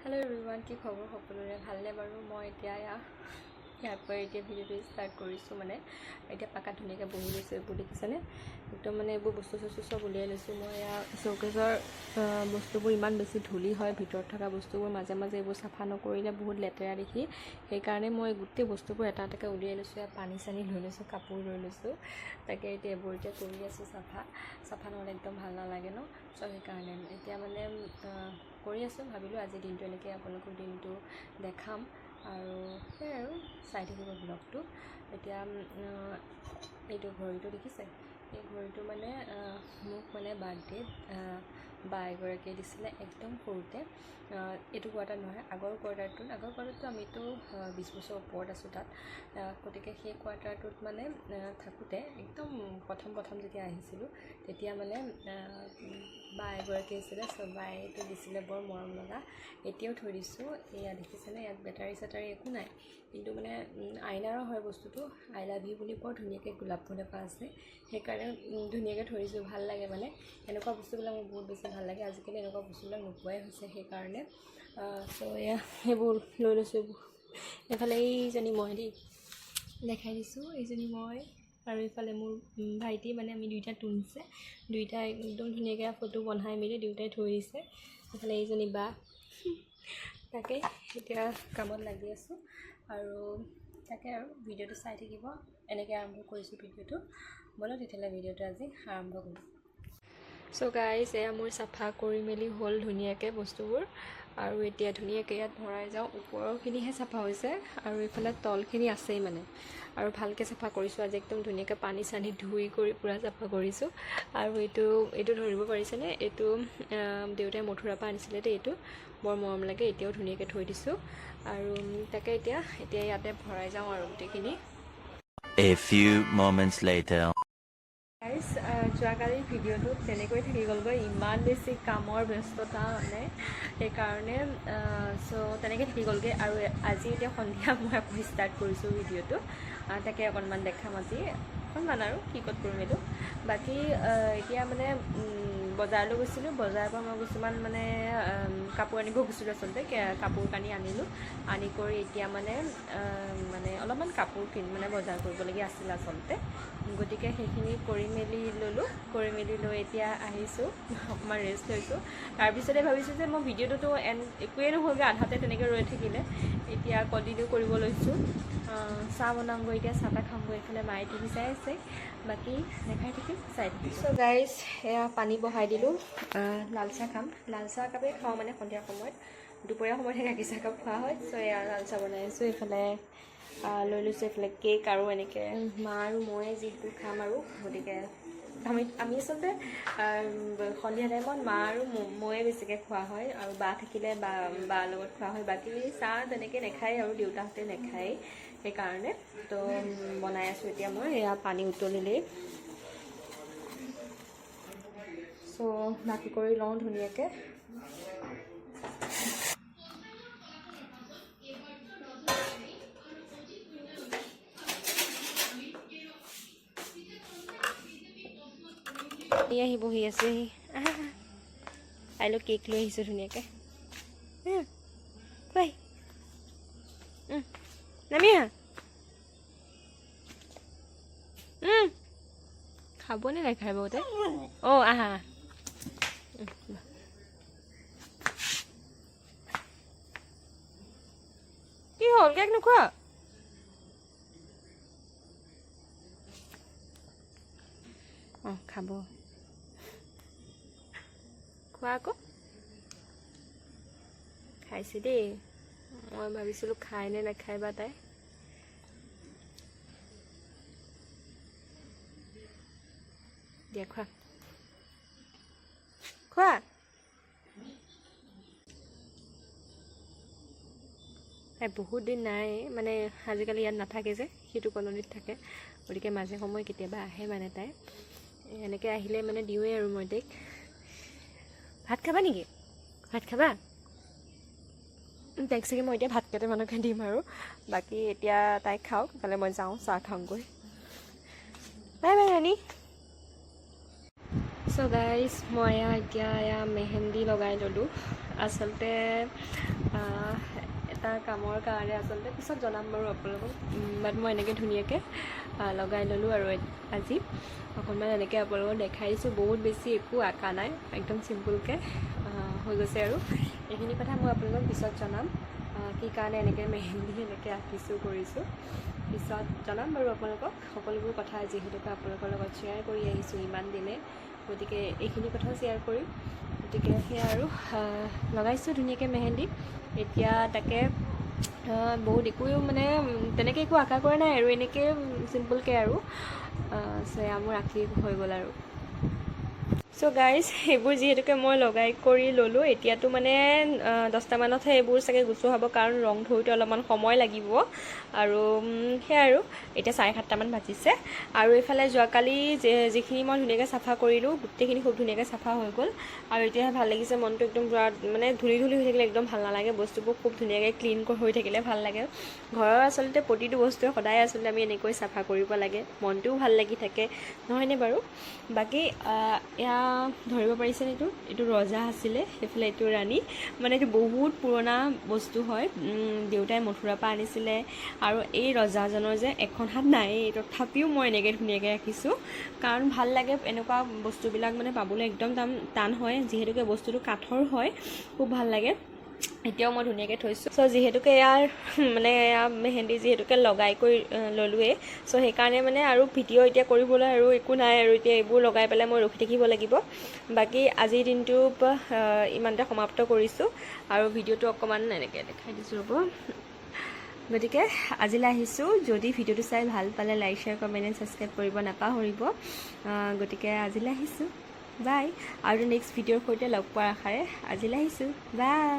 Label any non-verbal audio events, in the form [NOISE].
Hello everyone কি খবৰ সকলোৰে? ভালনে বাৰু? মই এতিয়া ইয়াৰ পৰা এতিয়া ভিডিঅ'টো ষ্টাৰ্ট কৰিছোঁ মানে। এতিয়া পাকাত ধুনীয়াকৈ বহি লৈছোঁ এইবোৰ দেখিছেনে? একদম মানে এইবোৰ বস্তু চস্তু চব উলিয়াই লৈছোঁ। মই চৌকেজৰ বস্তুবোৰ ইমান বেছি ধূলি হয় ভিতৰত থকা বস্তুবোৰ মাজে মাজে এইবোৰ চাফা নকৰিলে বহুত লেতেৰা দেখি। সেইকাৰণে মই গোটেই বস্তুবোৰ এটা এটাকৈ উলিয়াই লৈছোঁ। ইয়াত পানী চানী লৈ লৈছোঁ কাপোৰ লৈ লৈছোঁ। তাকে এতিয়া এইবোৰ এতিয়া কৰি আছোঁ চাফা। চাফা নহ'লে একদম ভাল নালাগে ন? চ' সেইকাৰণে। এতিয়া মানে কৰি আছোঁ ভাবিলোঁ আজিৰ দিনটো এনেকৈ আপোনালোকৰ দিনটো দেখাম। আৰু সেয়াই আৰু চাই থাকিব ব্লগটো। এতিয়া এইটো ঘড়ীটো দেখিছে? এই ঘড়ীটো মানে মোক মানে বাৰ্থডেত বা এগৰাকীয়ে দিছিলে একদম সৰুতে। এইটো কোৱাৰ্টাৰ নহয় আগৰ কোৱাৰ্টাৰটোত। আগৰ কোৱাৰ্টাৰটো আমিতো বিছ বছৰ ওপৰত আছোঁ তাত। গতিকে সেই কোৱাৰ্টাৰটোত মানে থাকোঁতে একদম প্ৰথম প্ৰথম যেতিয়া আহিছিলোঁ তেতিয়া মানে বা এগৰাকী আছিলে এইটো দিছিলে বৰ মৰম লগা। এতিয়াও থৈ দিছোঁ এয়া দেখিছেনে? ইয়াত বেটাৰী চেটাৰী একো নাই। কিন্তু মানে আইনাৰৰ হয় বস্তুটো। আই লাভ ইউ বুলি বৰ ধুনীয়াকৈ গোলাপ ফুল এপাহ আছে। সেইকাৰণে ধুনীয়াকৈ থৈ দিছোঁ ভাল লাগে মানে। এনেকুৱা বস্তুবিলাক মোৰ বহুত বেছি ভাল লাগে। আজিকালি এনেকুৱা বস্তুবিলাক নোপোৱাই হৈছে সেইকাৰণে। চ' এয়া সেইবোৰ লৈ লৈছোঁ এইফালে এইজনী মই দেই দেখাই দিছোঁ এইজনী মই। আৰু এইফালে মোৰ ভাইটি মানে আমি দুইটা টুনছে দুইটাই একদম ধুনীয়াকৈ ফটো বনাই মেলি দুয়োটাই থৈ দিছে। এইফালে এইজনী বা। তাকে এতিয়া কামত লাগি আছোঁ। আৰু তাকে আৰু ভিডিঅ'টো চাই থাকিব। এনেকৈ আৰম্ভ কৰিছোঁ ভিডিঅ'টো। ব'লক তেতিয়াহ'লে ভিডিঅ'টো আজি আৰম্ভ কৰোঁ। চ' গাইজ এয়া মোৰ চাফা কৰি মেলি হ'ল ধুনীয়াকৈ বস্তুবোৰ। আৰু এতিয়া ধুনীয়াকৈ ইয়াত ভৰাই যাওঁ। ওপৰৰখিনিহে চাফা হৈছে আৰু এইফালে তলখিনি আছেই মানে। আৰু ভালকৈ চাফা কৰিছোঁ। আজি একদম ধুনীয়াকৈ পানী চানী ধুই কৰি পূৰা চাফা কৰিছোঁ। আৰু এইটো এইটো ধৰিব পাৰিছেনে? এইটো দেউতাই মথুৰাৰ পৰা আনিছিলে দেই এইটো। বৰ মৰম লাগে এতিয়াও ধুনীয়াকৈ থৈ দিছোঁ। আৰু তাকে এতিয়া এতিয়া ইয়াতে ভৰাই যাওঁ আৰু গোটেইখিনি। A few moments later. যোৱাকালিৰ ভিডিঅ'টোত তেনেকৈ থাকি গ'লগৈ। ইমান বেছি কামৰ ব্যস্ততা মানে। সেইকাৰণে চ' তেনেকৈ থাকি গ'লগৈ। আৰু আজি এতিয়া সন্ধিয়া মই আকৌ ষ্টাৰ্ট কৰিছোঁ ভিডিঅ'টো। তাকে অকণমান দেখাম আজি অকণমান আৰু, কি ক'ত কৰিম এইটো। বাকী এতিয়া মানে বজাৰলৈ গৈছিলোঁ। বজাৰৰ পৰা মই কিছুমান মানে কাপোৰ আনিব গৈছিলোঁ আচলতে। কাপোৰ কানি আনিলোঁ। আনি কৰি এতিয়া মানে মানে অলপমান কাপোৰ কিন মানে বজাৰ কৰিবলগীয়া আছিল আচলতে। গতিকে সেইখিনি কৰি মেলি ল'লোঁ। কৰি মেলি লৈ এতিয়া আহিছোঁ অকণমান ৰেষ্ট লৈছোঁ। তাৰপিছতে ভাবিছোঁ যে মই ভিডিঅ'টোতো এন একোৱেই নহ'লগৈ আধাতে তেনেকৈ ৰৈ থাকিলে। এতিয়া কণ্টিনিউ কৰিব লৈছোঁ। চাহ বনাওঁগৈ এতিয়া চাহ তাহ খাওঁগৈ এইফালে মায়ে টিভি চাই আছে। বাকী দেখাই থাকিম চাই থাকিম। চ' গাইজ এয়া পানী বহাই দিলোঁ। লাল চাহ খাম। লাল চাহ একাপেই খাওঁ মানে সন্ধিয়া সময়ত। দুপৰীয়া সময়তহে গাখীৰ চাহ একাপ খোৱা হয়। চ' এয়া লাল চাহ বনাই আছোঁ এইফালে। লৈ লৈছোঁ এইফালে কেক আৰু এনেকৈ। মা আৰু ময়ে যিটো খাম আৰু গতিকে আমি আমি আচলতে সন্ধিয়া টাইমত মা আৰু ময়ে বেছিকৈ খোৱা হয় আৰু বা থাকিলে বা বাৰ লগত খোৱা হয়। বাকী চাহ তেনেকৈ নাখায় আৰু দেউতাহঁতে নাখায়েই সেইকাৰণে। তো বনাই আছোঁ এতিয়া মই এয়া পানী উতলিলেই। চ' বাকী কৰি লওঁ ধুনীয়াকৈ। এই আহি বহি আছেহি কাইলৈ কেক লৈ আহিছোঁ ধুনীয়াকৈ। উম, কোৱাই উম, নামি আহা উম, খাবনে নাখায় বহুতে অঁ আহা আহা। উম, লোৱা। কি হ'ল কেক নোখোৱা? অঁ খাব। খোৱা আকৌ খাইছে দেই। মই ভাবিছিলোঁ খায় নে নাখায় বা তাই। দিয়া খোৱা। খোৱা। বহুত দিন নাই মানে আজিকালি ইয়াত নাথাকে যে সিটো কলনীত থাকে। গতিকে মাজে সময়ে কেতিয়াবা আহে মানে তাই। এনেকৈ আহিলে মানে দিওঁৱেই আৰু মই তাইক। ভাত খাবা নেকি? ভাত খাবা? তাইক চাগে মই এতিয়া ভাত কেইটামানকে দিম আৰু। বাকী এতিয়া তাইক খাওক ইফালে মই যাওঁ চাহ খাওঁগৈ। বাই বাই ৰাণী। চ' গাইজ মই এতিয়া এয়া মেহেন্দি লগাই ল'লোঁ। আচলতে এটা কামৰ কাৰণে আচলতে পিছত জনাম বাৰু আপোনালোকক। বাট মই এনেকৈ ধুনীয়াকৈ লগাই ল'লোঁ আৰু আজি। অকণমান এনেকৈ আপোনালোকক দেখাই দিছোঁ বহুত বেছি একো আঁকা নাই একদম চিম্পুলকৈ হৈ গৈছে আৰু। এইখিনি কথা মই আপোনালোকক পিছত জনাম কি কাৰণে এনেকৈ মেহেন্দি এনেকৈ আঁকিছোঁ কৰিছোঁ। পিছত জনাম বাৰু আপোনালোকক সকলোবোৰ কথা যিহেতুকে আপোনালোকৰ লগত শ্বেয়াৰ কৰি আহিছোঁ ইমান দিনে। গতিকে এইখিনি কথাও শ্বেয়াৰ কৰিম। গতিকে সেয়া আৰু লগাইছোঁ ধুনীয়াকৈ মেহেন্দি। এতিয়া তাকে বহুত একোৱেও মানে তেনেকৈ একো আশা কৰা নাই আৰু এনেকৈ চিম্পুলকৈ আৰু সেয়া মোৰ আঁকি হৈ গ'ল আৰু। চ' গাইজ সেইবোৰ যিহেতুকে মই লগাই কৰি ল'লোঁ এতিয়াতো মানে দহটামানতহে এইবোৰ চাগে গুচোৱা হ'ব কাৰণ ৰং ধৰোঁতে অলপমান সময় লাগিব। আৰু সেয়াই আৰু এতিয়া চাৰে সাতটামান বাজিছে। আৰু এইফালে যোৱাকালি যে- যিখিনি মই ধুনীয়াকৈ চাফা কৰিলোঁ গোটেইখিনি খুব ধুনীয়াকৈ চাফা হৈ গ'ল। আৰু এতিয়াহে ভাল লাগিছে মনটো একদম পূৰা মানে ধূলি ধূলি হৈ থাকিলে একদম ভাল নালাগে বস্তুবোৰ খুব ধুনীয়াকৈ ক্লিন হৈ থাকিলে ভাল লাগে। ঘৰৰ আচলতে প্ৰতিটো বস্তুৱে সদায় আচলতে আমি এনেকৈ চাফা কৰিব লাগে মনটোও ভাল লাগি থাকে নহয়নে বাৰু? বাকী এয়া ধৰিব পাৰিছেনে এইটো? এইটো ৰজা আছিলে সেইফালে এইটো ৰাণী। মানে এইটো বহুত পুৰণা বস্তু হয়। দেউতাই মথুৰাৰ পৰা আনিছিলে। আৰু এই ৰজাজনৰ যে এখন হাত নাই তথাপিও মই এনেকৈ ধুনীয়াকৈ ৰাখিছোঁ। কাৰণ ভাল লাগে এনেকুৱা বস্তুবিলাক মানে পাবলৈ একদম টান টান হয়। যিহেতুকে বস্তুটো কাঠৰ হয় খুব ভাল লাগে। এতিয়াও মই ধুনীয়াকৈ থৈছোঁ। চ' যিহেতুকে ইয়াৰ [LAUGHS] মানে এয়া মেহেন্দি যিহেতুকে লগাই কৰি ল'লোৱেই চ' সেইকাৰণে মানে আৰু ভিডিঅ' এতিয়া কৰিবলৈ আৰু একো নাই আৰু এতিয়া এইবোৰ লগাই পেলাই মই ৰখি থাকিব লাগিব। বাকী আজিৰ দিনটো ইমানতে সমাপ্ত কৰিছোঁ আৰু ভিডিঅ'টো অকণমান এনেকৈ দেখাই দিছোঁ ৰ'ব। গতিকে আজিলৈ আহিছোঁ। যদি ভিডিঅ'টো চাই ভাল পালে like share comment and subscribe কৰিব নাপাহৰিব। গতিকে আজিলৈ আহিছোঁ। বাই আৰু নেক্সট ভিডিঅ'ৰ সৈতে লগ পোৱাৰ আশাৰে আজিলৈ আহিছোঁ। বাই